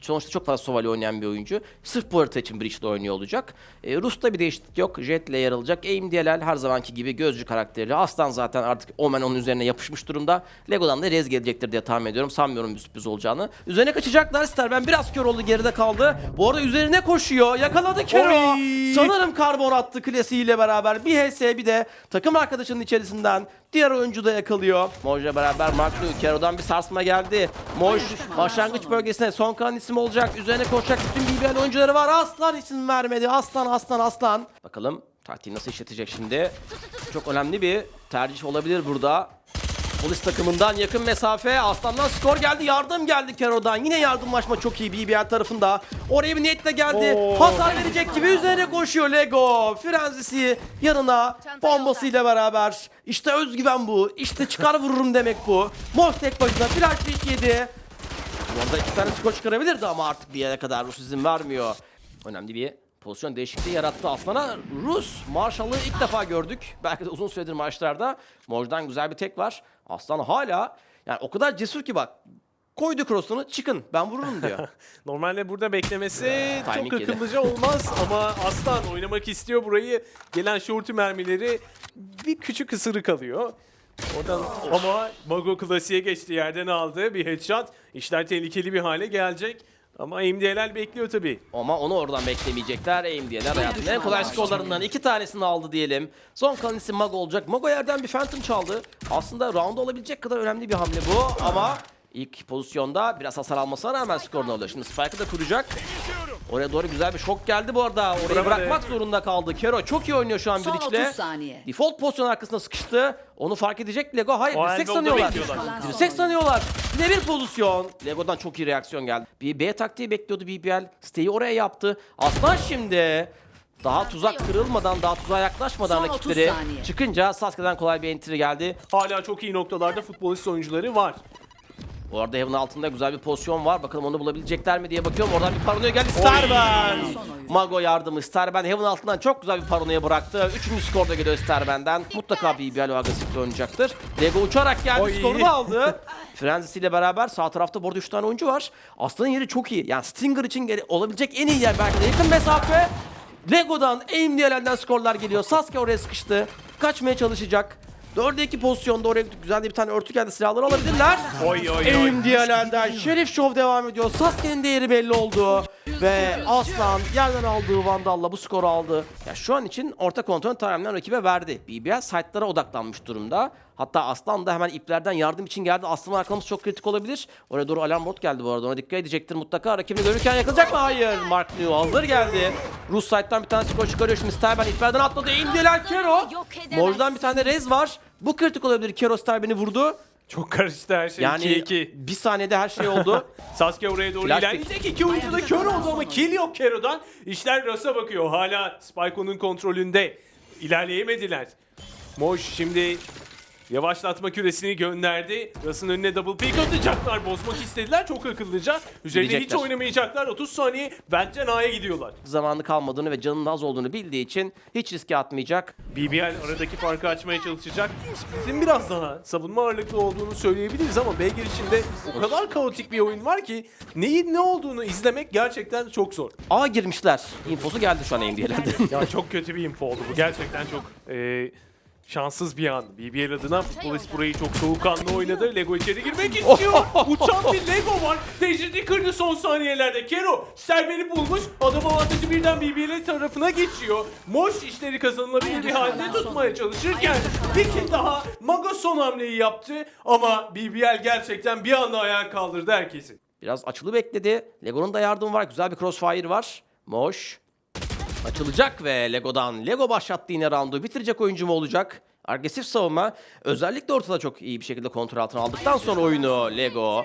sonuçta çok fazla Sovali oynayan bir oyuncu. Sırf bu harita için Breach'te oynuyor olacak. E, Rus'ta bir değişiklik yok. Jet'le yer alacak. Aim DLL her zamanki gibi gözcü karakteri. Aslan zaten artık Omen onun üzerine yapışmış durumda. Lego'dan da Rez gelecektir diye tahmin ediyorum. Sanmıyorum bir sürpriz olacağını. Üzerine kaçacaklar. Sterben biraz kör oldu geride kaldı. Bu arada üzerine koşuyor. Yakaladı Kero. Oy! Sanırım karbon attı klasiğiyle beraber. Bir HS bir de takım arkadaşının içerisinden diğer oyuncu da yakalıyor. Moj'la beraber Mark Liu. Kero'dan bir sarsma geldi. Moj başlangıç bölgesine son kalan isim olacak. Üzerine koşacak bütün BBL oyuncuları var. Aslan isim vermedi. Aslan aslan aslan. Bakalım taktiği nasıl işletecek şimdi. Çok önemli bir tercih olabilir burada. Polis takımından yakın mesafe. Aslan'dan skor geldi. Yardım geldi Kero'dan. Yine yardımlaşma çok iyi BBL tarafında. Oraya bir niyetle geldi. Oo. Hasar verecek gibi üzerine koşuyor Lego. Frenzisi yanına bombasıyla beraber. İşte özgüven bu. İşte çıkar vururum demek bu. Mor tek başına flash yedi. Orada iki tane skor çıkarabilirdi ama artık bir yere kadar Rus izin vermiyor. Önemli bir pozisyon değişikliği yarattı Aslan'a. Rus Marshall'ı ilk defa gördük. Belki de uzun süredir maçlarda. Moj'dan güzel bir tek var. Aslan hala yani o kadar cesur ki bak. Koydu cross'unu çıkın ben vururum diyor. Normalde burada beklemesi çok akıllıca olmaz ama Aslan oynamak istiyor burayı. Gelen shorty mermileri bir küçük ısırık alıyor. Oradan ama Mago klasiğe geçti yerden aldı bir headshot. İşler tehlikeli bir hale gelecek. Ama MDLL bekliyor tabii. Ama onu oradan beklemeyecekler. Aim diyeler. Hayatının en kolay skorlarından iki tanesini aldı diyelim. Son kalan isim Mago olacak. Mago yerden bir Phantom çaldı. Aslında round olabilecek kadar önemli bir hamle bu ama ilk pozisyonda biraz hasar almasına rağmen skorunu alıyor. Şimdi Spike'ı da kuracak. Oraya doğru güzel bir şok geldi bu arada. Orayı Bravo. bırakmak zorunda kaldı. Kero çok iyi oynuyor şu an Son Breach'le. 30 saniye. Default pozisyon arkasına sıkıştı. Onu fark edecek Lego. Hayır, O dirsek elbow'da sanıyorlar. bekliyorlar. Dirsek sanıyorlar. Yine bir pozisyon. Lego'dan çok iyi reaksiyon geldi. Bir B taktiği bekliyordu BBL. Stay'i oraya yaptı. Aslan şimdi daha tuzak kırılmadan, daha tuzağa yaklaşmadan Son 30 rakipleri saniye. çıkınca Sasuke'den kolay bir entry geldi. Hala çok iyi noktalarda futbolist oyuncuları var. Bu arada Heaven altında güzel bir pozisyon var. Bakalım onu bulabilecekler mi diye bakıyorum. Oradan bir paranoya geldi. Starben. Mago yardımı. Starben Heaven altından çok güzel bir paranoya bıraktı. Üçüncü skor da geliyor Starben'den. Mutlaka BBL o agresifle oynayacaktır. Lego uçarak geldi. Oy. Skorunu aldı. Frenzy ile beraber sağ tarafta bu arada 3 tane oyuncu var. Aslan'ın yeri çok iyi. Yani Stinger için olabilecek en iyi yer belki de yakın mesafe. Lego'dan aim diyelerden skorlar geliyor. Sasuke oraya sıkıştı. Kaçmaya çalışacak. 4'e 2 pozisyonda oraya güzel de bir tane örtü geldi. Silahları alabilirler. Oy oy oy. Aim diyelerden Şerif Show devam ediyor. Sasuke'nin değeri belli oldu. Ve Aslan yerden aldığı Vandal'la bu skoru aldı. Ya şu an için orta kontrol tamamen rakibe verdi. BBL site'lara odaklanmış durumda. Hatta Aslan da hemen iplerden yardım için geldi. Aslan'ın arkamız çok kritik olabilir. Oraya doğru alarm bot geldi bu arada. Ona dikkat edecektir mutlaka. Rakibini görürken yakılacak mı? Hayır. Mark New hazır geldi. Rus site'dan bir tane skor çıkarıyor. Şimdi Sterben iplerden atladı. Aim diyeler Kero. Moj'dan bir tane rez var. Bu kritik olabilir. Kero Sterben'i vurdu. Çok karıştı her şey. Yani 2-2. bir saniyede her şey oldu. Sasuke oraya doğru Flash ilerleyecek. İki oyuncu da kör oldu ama kill yok Kero'dan. İşler Ras'a bakıyor. Hala Spike'onun kontrolünde. İlerleyemediler. Moş şimdi yavaşlatma küresini gönderdi. Ras'ın önüne double pick atacaklar. Bozmak istediler çok akıllıca. Üzerine hiç oynamayacaklar. 30 saniye Vent'ten A'ya gidiyorlar. zamanı kalmadığını ve canının az olduğunu bildiği için hiç riske atmayacak. BBL aradaki farkı açmaya çalışacak. Split'in biraz daha savunma ağırlıklı olduğunu söyleyebiliriz ama BG içinde o kadar kaotik bir oyun var ki neyin ne olduğunu izlemek gerçekten çok zor. A girmişler. Infosu geldi şu an NBA'lerden. Ya çok kötü bir info oldu bu. Gerçekten çok e, şanssız bir an. BBL adına futbolist burayı çok soğukkanlı oynadı. Lego içeri girmek istiyor. Uçan bir Lego var. Tecridi kırdı son saniyelerde. Kero Serber'i bulmuş. Adam avantajı birden BBL tarafına geçiyor. Moş işleri kazanılabilir bir halde tutmaya çalışırken bir kez daha Mago son hamleyi yaptı. Ama BBL gerçekten bir anda ayağa kaldırdı herkesi. Biraz açılı bekledi. Lego'nun da yardımı var. Güzel bir crossfire var. Moş. Açılacak ve Lego'dan. Lego başlattı yine roundu. Bitirecek oyuncu mu olacak? Agresif savunma. Özellikle ortada çok iyi bir şekilde kontrol altına aldıktan sonra oyunu Lego.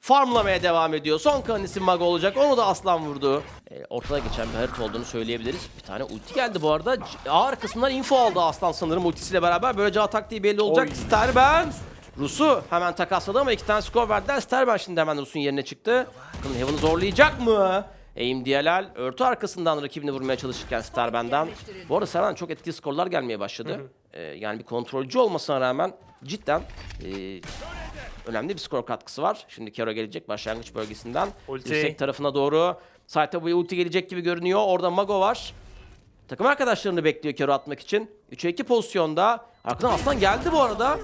Farmlamaya devam ediyor. Son kalan isim Mago olacak. Onu da Aslan vurdu. E, ortada geçen bir harita olduğunu söyleyebiliriz. Bir tane ulti geldi bu arada. C- A arkasından info aldı Aslan sanırım ultisiyle beraber. Böylece taktiği belli olacak. Oy. Sterben. Rus'u hemen takasladı ama iki tane skor verdiler. Sterben şimdi hemen Rus'un yerine çıktı. Bakalım Heaven'ı zorlayacak mı? Aim DLL örtü arkasından rakibini vurmaya çalışırken Sterben'den. Bu arada Sterben çok etkili skorlar gelmeye başladı. Ee, yani bir kontrolcü olmasına rağmen cidden e, önemli bir skor katkısı var. Şimdi Kero gelecek başlangıç bölgesinden. Ulti. Dirsek tarafına doğru. Saite bu ulti gelecek gibi görünüyor. Orada Mago var. Takım arkadaşlarını bekliyor Kero atmak için. 3'e 2 pozisyonda. Arkadan Aslan geldi bu arada.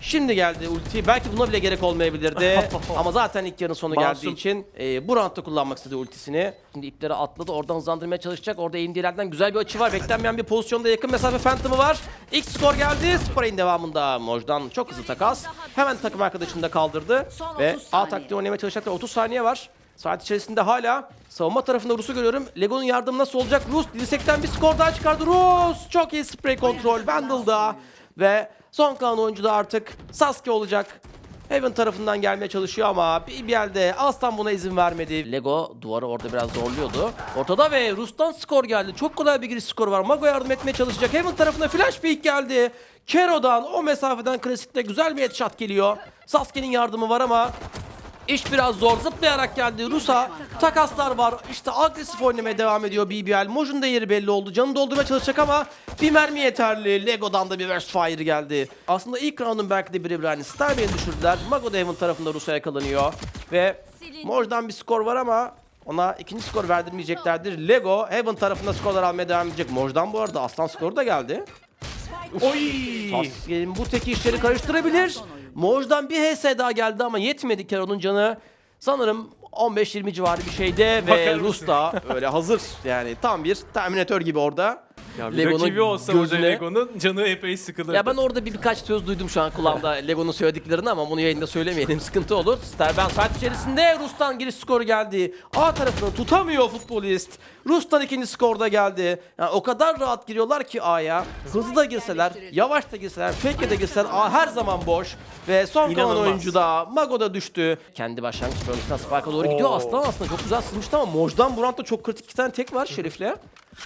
Şimdi geldi ulti. Belki buna bile gerek olmayabilirdi. Ama zaten ilk yarının sonu Masum. geldiği için e, bu roundda kullanmak istedi ultisini. Şimdi ipleri atladı. Oradan hızlandırmaya çalışacak. Orada indilerden güzel bir açı var. Beklenmeyen bir pozisyonda yakın mesafe Phantom'ı var. İlk skor geldi. Sporay'ın devamında Moj'dan çok hızlı takas. Hemen takım arkadaşını da kaldırdı. Son Ve 30 A taktiği oynamaya çalışacaklar. 30 saniye var. Saat içerisinde hala savunma tarafında Rus'u görüyorum. Lego'nun yardımı nasıl olacak? Rus dirsekten bir skor daha çıkardı. Rus çok iyi spray kontrol. Vandal'da ve son kalan oyuncu da artık Sasuke olacak. Heaven tarafından gelmeye çalışıyor ama BBL'de Aslan buna izin vermedi. Lego duvarı orada biraz zorluyordu. Ortada ve Rus'tan skor geldi. Çok kolay bir giriş skoru var. Mago yardım etmeye çalışacak. Heaven tarafına flash peek geldi. Kero'dan o mesafeden klasikte güzel bir headshot geliyor. Sasuke'nin yardımı var ama İş biraz zor. Zıplayarak geldi Rus'a. Takaslar var. İşte agresif oynamaya devam ediyor BBL. Moj'un da yeri belli oldu. Canını doldurmaya çalışacak ama bir mermi yeterli. Lego'dan da bir burst fire geldi. Aslında ilk round'un belki de birebir aynı. Starman'i düşürdüler. Mago da Heaven tarafında Rus'a yakalanıyor. Ve Moj'dan bir skor var ama ona ikinci skor verdirmeyeceklerdir. Lego Heaven tarafında skorlar almaya devam edecek. Moj'dan bu arada aslan skoru da geldi. Oy! Bu teki işleri karıştırabilir. Moj'dan bir HS daha geldi ama yetmedi Kero'nun canı. Sanırım 15-20 civarı bir şeyde ve? Rus da öyle hazır. Yani tam bir Terminator gibi orada. Ya bir Lego'nun rakibi olsa gözüne- Lego'nun canı epey sıkılır. Ya ben orada bir birkaç söz duydum şu an kulağımda Lego'nun söylediklerini ama bunu yayında söylemeyelim sıkıntı olur. Sterben saat içerisinde Rus'tan giriş skoru geldi. A tarafını tutamıyor futbolist. Rus'tan ikinci skorda geldi. Yani o kadar rahat giriyorlar ki A'ya. Hızlı da girseler, yavaş da girseler, fake de girseler A her zaman boş. Ve son kalan oyuncu da Mago da düştü. Kendi başlangıç bölgesinden Spike'a doğru gidiyor. Aslan aslında çok güzel sızmıştı ama Moj'dan bu roundda çok kritik iki tane tek var Şerif'le.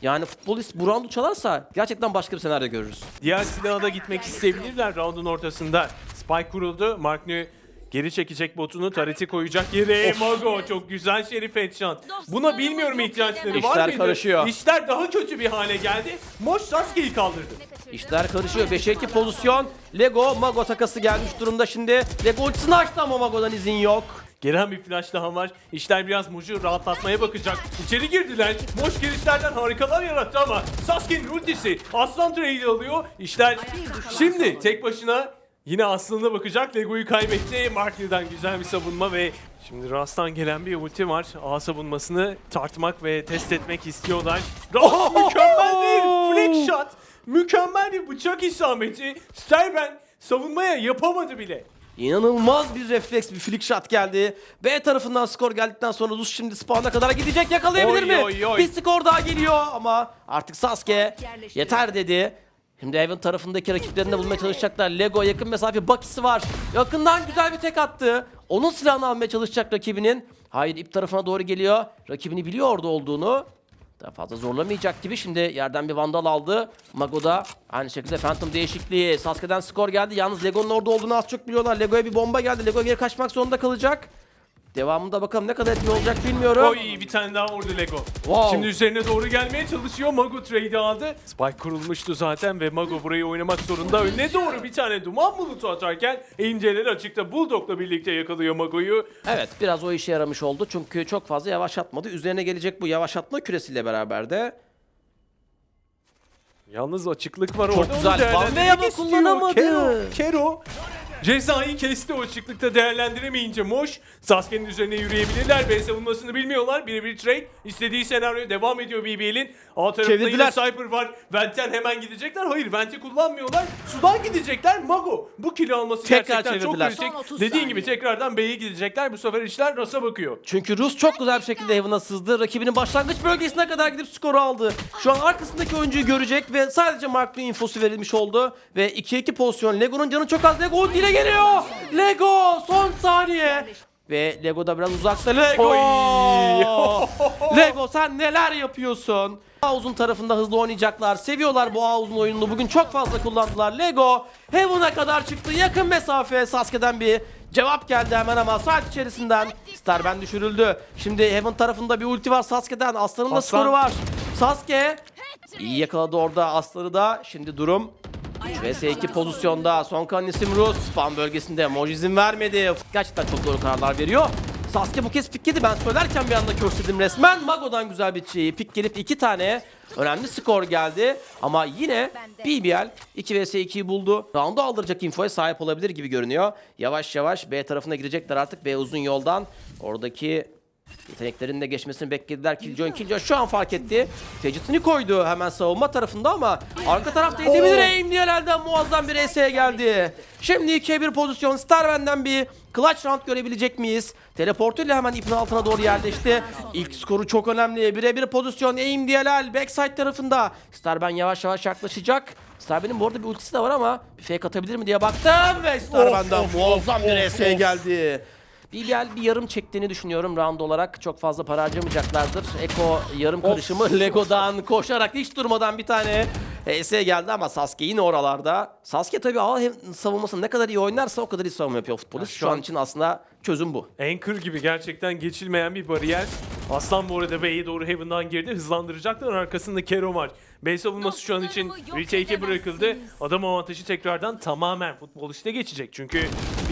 Yani futbolist bu roundu çalarsa gerçekten başka bir senaryo görürüz. Diğer silaha da gitmek isteyebilirler roundun ortasında. Spike kuruldu. Mark Nü geri çekecek botunu tareti koyacak yere. Mago çok güzel Şerif headshot. Buna bilmiyorum ihtiyaçları var İşler mıydı? karışıyor. İşler daha kötü bir hale geldi. Moş Sasuke'yi kaldırdı. İşler karışıyor. 5'e 2 pozisyon. Lego Mago takası gelmiş durumda şimdi. Lego ultisini açtı ama Mago'dan izin yok. Gelen bir flash daha var. İşler biraz Moş'u rahatlatmaya bakacak. İçeri girdiler. Moş girişlerden harikalar yarattı ama Sasuke'nin ultisi Aslan trade alıyor. İşler şimdi tek başına yine Aslan'a bakacak. Lego'yu kaybetti. Markler'dan güzel bir savunma ve Şimdi Rast'tan gelen bir ulti var. A savunmasını tartmak ve test etmek istiyorlar. Rast mükemmel bir flick shot. Mükemmel bir bıçak isabeti. Sterben savunmaya yapamadı bile. İnanılmaz bir refleks, bir flick shot geldi. B tarafından skor geldikten sonra Rus şimdi spawn'a kadar gidecek. Yakalayabilir Oy, mi? oy, oy. Bir skor daha geliyor ama artık Sasuke yeter dedi. Şimdi Evan tarafındaki rakiplerini de bulmaya çalışacaklar. Lego yakın mesafe bakisi var. Yakından güzel bir tek attı. Onun silahını almaya çalışacak rakibinin. Hayır ip tarafına doğru geliyor. Rakibini biliyor orada olduğunu. Daha fazla zorlamayacak gibi. Şimdi yerden bir vandal aldı. Mago'da aynı şekilde Phantom değişikliği. Sasuke'den skor geldi. Yalnız Lego'nun orada olduğunu az çok biliyorlar. Lego'ya bir bomba geldi. Lego geri kaçmak zorunda kalacak. Devamında bakalım ne kadar etkili olacak bilmiyorum. Oy bir tane daha vurdu Lego. Wow. Şimdi üzerine doğru gelmeye çalışıyor. Mago trade'i aldı. Spike kurulmuştu zaten ve Mago burayı oynamak zorunda. Önüne doğru bir tane duman bulutu atarken inceler açıkta Bulldog'la birlikte yakalıyor Mago'yu. Evet biraz o işe yaramış oldu. Çünkü çok fazla yavaşlatmadı. Üzerine gelecek bu yavaşlatma küresiyle beraber de Yalnız açıklık var Çok orada. güzel. Bambe'ye ama kullanamadı. Kero, Kero cezayı kesti o açıklıkta değerlendiremeyince Moş. Sasuke'nin üzerine yürüyebilirler. B savunmasını bilmiyorlar. Birebir trade. istediği senaryo devam ediyor BBL'in. A tarafında yine Çevirdiler. Cypher var. Vent'ten hemen gidecekler. Hayır Vent'i kullanmıyorlar. Sudan gidecekler. Mago bu kili alması Tekrar gerçekten çok çevirdiler. kritik. Son 30 Dediğin saniye. gibi tekrardan B'ye gidecekler. Bu sefer işler Ras'a bakıyor. Çünkü Rus çok güzel bir şekilde Heaven'a sızdı. Rakibinin başlangıç bölgesine kadar gidip skoru aldı. Şu an arkasındaki oyuncuyu görecek ve sadece Mark Lee infosu verilmiş oldu. Ve 2-2 pozisyon. Lego'nun canı çok az. Lego ultiyle geliyor. Lego son saniye. Ve Lego da biraz uzakta. Lego! Lego sen neler yapıyorsun? Havuzun tarafında hızlı oynayacaklar. Seviyorlar bu havuzun oyununu. Bugün çok fazla kullandılar. Lego Heaven'a kadar çıktı. Yakın mesafe Sasuke'den bir cevap geldi hemen ama saat içerisinden Starben düşürüldü. Şimdi Heaven tarafında bir ulti var Sasuke'den. Aslan'ın da Aslan. skoru var. Sasuke iyi yakaladı orada Aslan'ı da. Şimdi durum vs 2 pozisyonda son kalan isim Rus. Spam bölgesinde Moj izin vermedi. Gerçekten çok doğru kararlar veriyor. Sasuke bu kez pik yedi. Ben söylerken bir anda körsledim resmen. Mago'dan güzel bir şey. Pik gelip iki tane önemli skor geldi. Ama yine BBL 2 vs 2'yi buldu. Round'u aldıracak infoya sahip olabilir gibi görünüyor. Yavaş yavaş B tarafına girecekler artık. B uzun yoldan. Oradaki Yeteneklerin de geçmesini beklediler. Killjoy Killjoy şu an fark etti. Tecitini koydu hemen savunma tarafında ama arka tarafta edebilir aim diye elden muazzam bir ES'ye geldi. Şimdi 2'ye 1 pozisyon. Starven'den bir clutch round görebilecek miyiz? Teleportuyla hemen ipin altına doğru yerleşti. İlk skoru çok önemli. Birebir pozisyon aim DLL backside tarafında. Starben yavaş yavaş yaklaşacak. Starben'in bu arada bir ultisi de var ama bir fake atabilir mi diye baktım ve Starben'den Of, of, muazzam bir ES'ye geldi. BBL bir yarım çektiğini düşünüyorum round olarak. Çok fazla para harcamayacaklardır. Eko yarım karışımı Lego'dan koşarak hiç durmadan bir tane HS geldi ama Sasuke yine oralarda. Sasuke tabii ağ hem savunmasını ne kadar iyi oynarsa o kadar iyi savunma yapıyor futbolist. şu Şu an an- için aslında çözüm bu. Anchor gibi gerçekten geçilmeyen bir bariyer. Aslan bu arada B'ye doğru Heaven'dan girdi. Hızlandıracaklar. Arkasında Kero var. B savunması şu an için retake'e bırakıldı. Adam avantajı tekrardan tamamen futboliste geçecek. Çünkü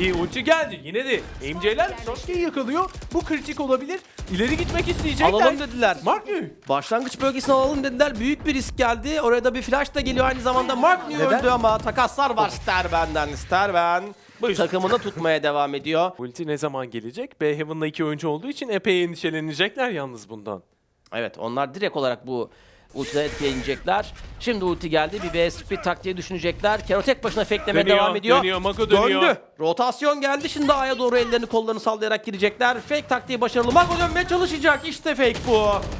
bir ulti geldi. Yine de MC'ler Sasuke'yi yakalıyor. Bu kritik olabilir. İleri gitmek isteyecekler. Alalım dediler. Mark Nü. Başlangıç bölgesine alalım dediler. Büyük bir risk geldi. Oraya da bir flash da geliyor aynı zamanda. Mark New Neden? öldü ama takaslar var Sterben'den. Sterben Buyur. takımını tutmaya devam ediyor. Ulti ne zaman gelecek? B Heaven'la iki oyuncu olduğu için epey endişelenecekler yalnız bundan. Evet onlar direkt olarak bu ultiden etkilenecekler. Şimdi ulti geldi. Bir B split taktiği düşünecekler. Kero tek başına faklemeye Dönüyor, devam ediyor. dönüyor, Mago dönüyor. Döndü. Rotasyon geldi. Şimdi A'ya doğru ellerini kollarını sallayarak girecekler. Fake taktiği başarılı. Mago dönmeye çalışacak. İşte fake bu.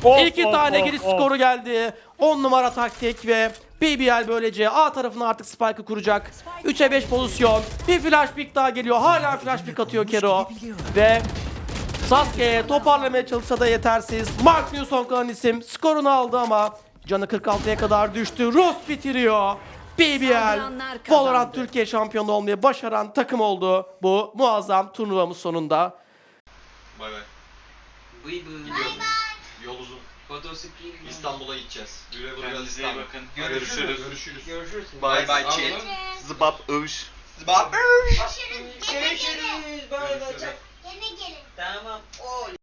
Of, İki of, tane of, giriş of. skoru geldi. 10 numara taktik ve BBL böylece A tarafına artık spike'ı kuracak. 3'e 5 pozisyon. Bir flash pick daha geliyor. Hala flash pick atıyor Kero. Ve Sasuke'ye toparlamaya çalışsa da yetersiz. Mark Newson kalan isim skorunu aldı ama canı 46'ya kadar düştü. Rus bitiriyor. BBL. Valorant Türkiye şampiyonu olmayı başaran takım oldu. Bu muazzam turnuvamız sonunda. Bay bay. Bıy bıy. Gidiyorum. Yol uzun. İstanbul'a gideceğiz. Güle güle İstanbul. bakın. Görüşürüz. Görüşürüz. Görüşürüz. Bay bay chat. Zıbap övüş. Zıbap övüş. Görüşürüz. Görüşürüz. Görüşürüz. Yine gelin. Tamam. Oy.